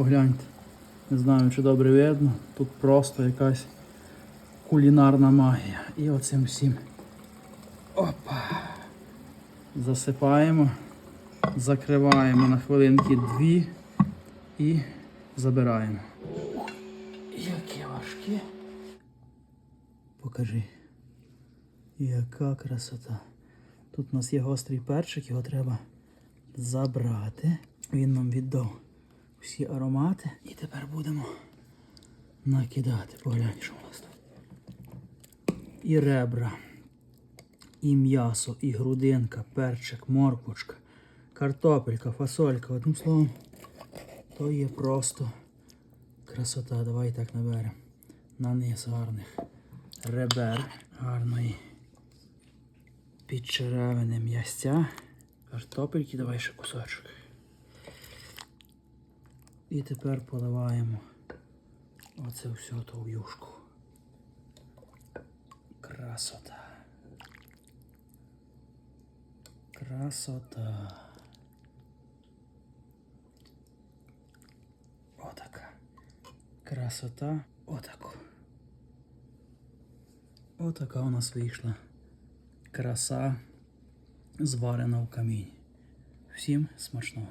Погляньте. Не знаю, чи добре видно. Тут просто якась кулінарна магія. І оцим всім. Опа. Засипаємо, закриваємо на хвилинки дві і забираємо. Ух, Яке важке. Покажи. Яка красота. Тут у нас є гострий перчик, його треба забрати. Він нам віддав всі аромати. І тепер будемо накидати. Поглянь, що у нас тут. І ребра, і м'ясо, і грудинка, перчик, морквочка, картопелька, фасолька. Одним словом, то є просто красота. Давай так наберемо. На низ гарних ребер, гарної підчеревини м'ясця. Картопельки, давай ще кусочок. І тепер поливаємо оце все в юшку. Красота. Красота. Отака. Красота. Отако. Отака у нас вийшла краса, зварена в камінь. Всім смачного.